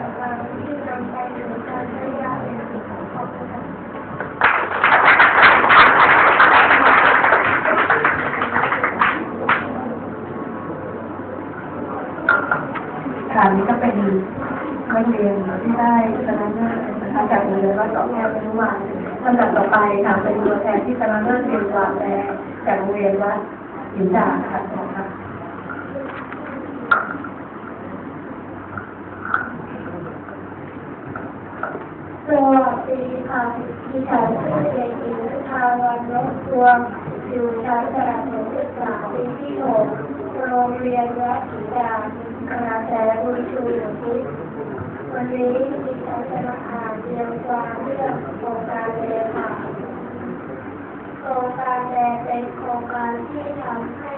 ครอบครัวค่ะนี่ก็เป็นนักเรียนที่ได้ชนะเลิศนะคะจากโรงเรียนวัดเกาะแก้วอนุบาลลำดับต่อไปค่ะเป็นตัวแทนที่ชนะเลิศเรียนวางแดงจากโรงเรียนวัดหินดาดค่ะขอบคุณค่ะ สวัสดีค่ะดิฉันชื่อเด็กหญิงทาวันนกพวงอยู่ชั้นประถมศึกษาปีที่หกโรงเรียนวัดศรีดาคณะแสบุญชูอยู่ทิศวันนี้ดิฉันจะมาอ่านเรียงความเรื่องโครงการเรียนค่ะโครงการแดงเป็นโครงการที่ทำให้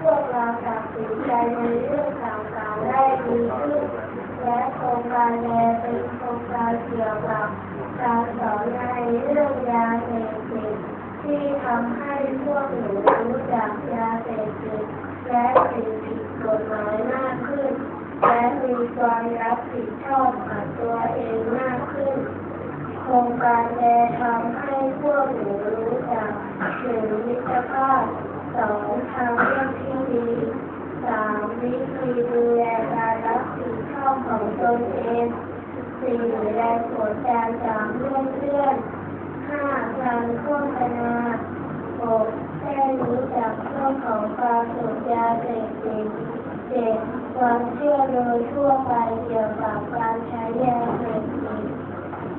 พวกเราตัดสินใจในเรื่องต่างๆได้ดีขึ้น และโครงการแดงเป็นโครงการ เกี่ยวกับการสอนในเรื่องยาเสพติดที่ทำให้พวกหนูรู้จักยาเสพติดและสิ่งผิดกฎหมายมากขึ้น และมีความรับผิดชอบกับตัวเองมากขึ้น โครงการแดทำให้พวกหนูรู้จักถึงมิตรภาพสองทางเลือกที่ดีสามวิธีดูแลการรับผิดชอบของตนเอง สี่แรงกดดันจากเลื่อนเพื่อนห้าการโฆษณาหกแค่รู้จักเรื่องของความสูบยาเสพติดเจ็ดความเชื่อโดยทั่วไปเกี่ยวกับการใช้ยาเสพติด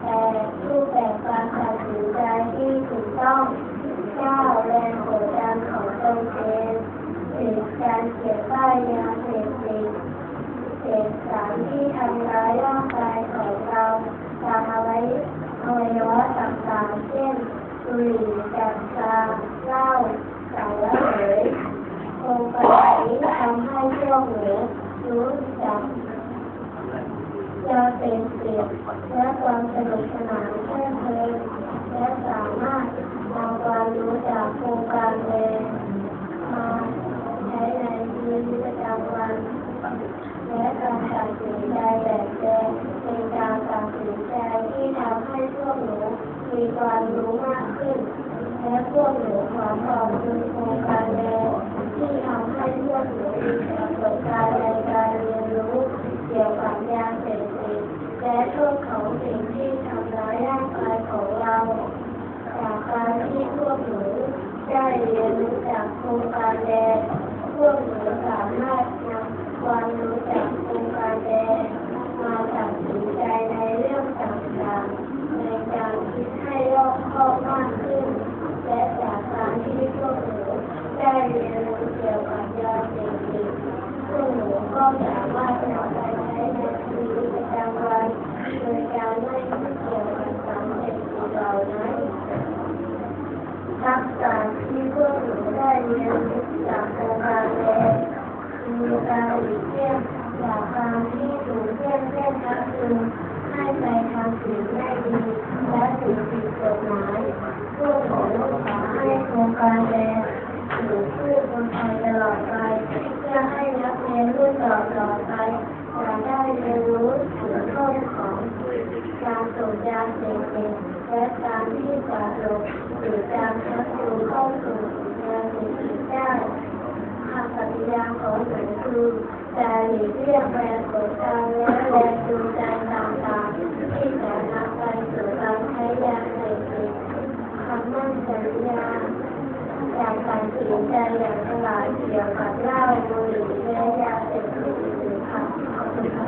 แต่รูปแบบการตัดสินใจที่ถูกต้องเก้าแรงกดดันของตนเองสิบการเขียนป้ายยาเสพติดเจ็ดสารที่ทำร้ายร่างกายของเราตามเอาไว้อ วัยวะต่างๆ เช่นสุหรี่กัญชาเหล้าสาระเหยโคงการนี้ทำให้พวกหนูรู้จักจะเป็นเสียงและความสนุกสนานเพลิดเพลินและสามารถนำความรู้จากโครงการเรียนมาใช้ในชีวิตประจำวัน และการตัดสินใจแบบแดงเป็นการตัดสินใจที่ทำให้พวกหนูมี ความรู้มากขึ้น และพวกหนูขอขอบคุณโครงการแดงที่ทำให้พวกหนูมีประสบการณ์ในการเรียนรู้เกี่ยวกับยาเสพติดและโทษของสิ่งที่ทำร้ายร่างกายของเราจากการที่พวกหนูได้เรียนรู้จากโครงการแดงพวกหนูสามารถนำความรู้จากโครงการแดงมาตัดสินใจในเรื่องต่างๆ ในการคิดให้รอบคอบมากขึ้น และจากการที่พวกหนูได้เรียนรู้เกี่ยวกับยาเสพติด พวก หนูก็สามารถนำไปใช้ในชีวิตประจำวันโดยการไการสูบยาเสพติดและการที่จะหลบหรือการชักจูงเข้าสู่ยาเสพติดได้คำปฏิญาณของหนูคือจะหลีกเลี่ยงแรงกดดันและแรงจูงใจต่างๆที่จะนำไปสู่การใช้ยาเสพติดคำมั่นสัญญาการตัดสินใจอย่างฉลาดเกี่ยวกับเหล้าบุหรี่และยาเสพติดอื่นๆค่ะขอบคุณค่ะ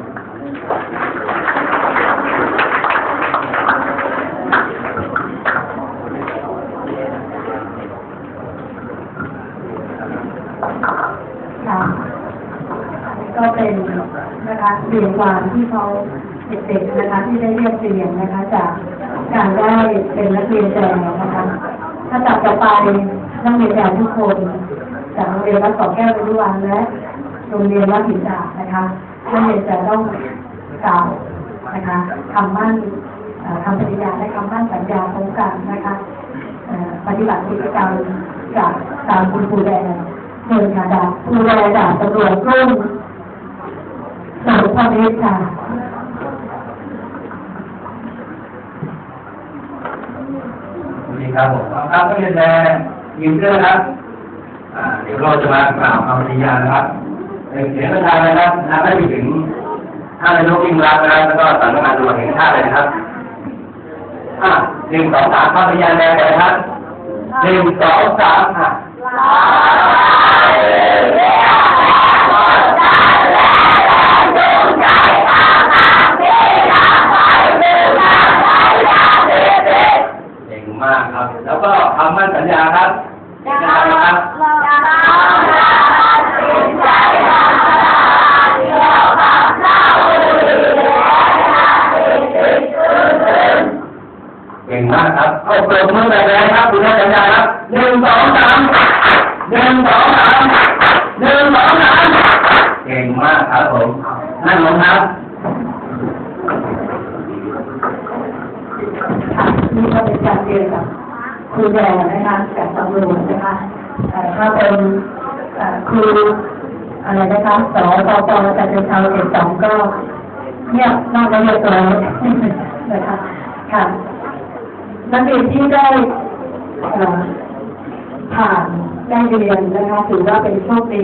ค่ะก็เป็นนะคะเรียนความที่เขาเด็กๆนะคะที่ได้เรียบเรียงนะคะ จากการได้เป็นนักเรียนแจงนะคะถ้าจากต่อไปนักเรียนแจงทุกคนจากโรงเรียนวัดเกาแก้ววิรุวันและโรงเรียนวัดหินดาดนะคะนักเรียนจะต้องกล่าวนะคะคำมั่นคำปฏิญาณและคำมั่นสัญญาพร้อมกันนะคะปฏิบัติกิจกรรมจากตามคุณครูแดง เชิญค่ะดาบดูแลดาบตำรวจรุ่งสาวพนิชค่ะดีครับผมครับก็เรียนแดงยินเตอร์ครับเดี๋ยวเราจะมากล่าวคำปฏิญาณนะครับเสียงประธานนะครับนะได้ไปถึงท่านนายกยิ่งรักนะครับแล้วก็สำนักงานตำรวจแห่งชาติเลยนะครับหนึ่งสองสามคำปฏิญาณแดงเลยครับหนึ่งสองสามค่ะ มั่นสัญญาครับสัญญาครับเก่งมากครับเอาเปิดมือแบบแรงครับคุณนักสัญญาครับหนึ่งสองสามหนึ่งสองสามหนึ่งสองสามเก่งมากครับผมนั่งลงครับค่ะนี่ก็เป็นการเรียนกับ ครูแดงนะคะกับตำรวจนะคะเอ่อถ้าเป็นเอ่อครูอะไรนะคะสอปปแต่เป็นชาวเอกสองก็เงียบนอกนั้นเรียบร้อยนะคะค่ะนักเรียนที่ได้ผ่านได้เรียนนะคะถือว่าเป็นโชคดี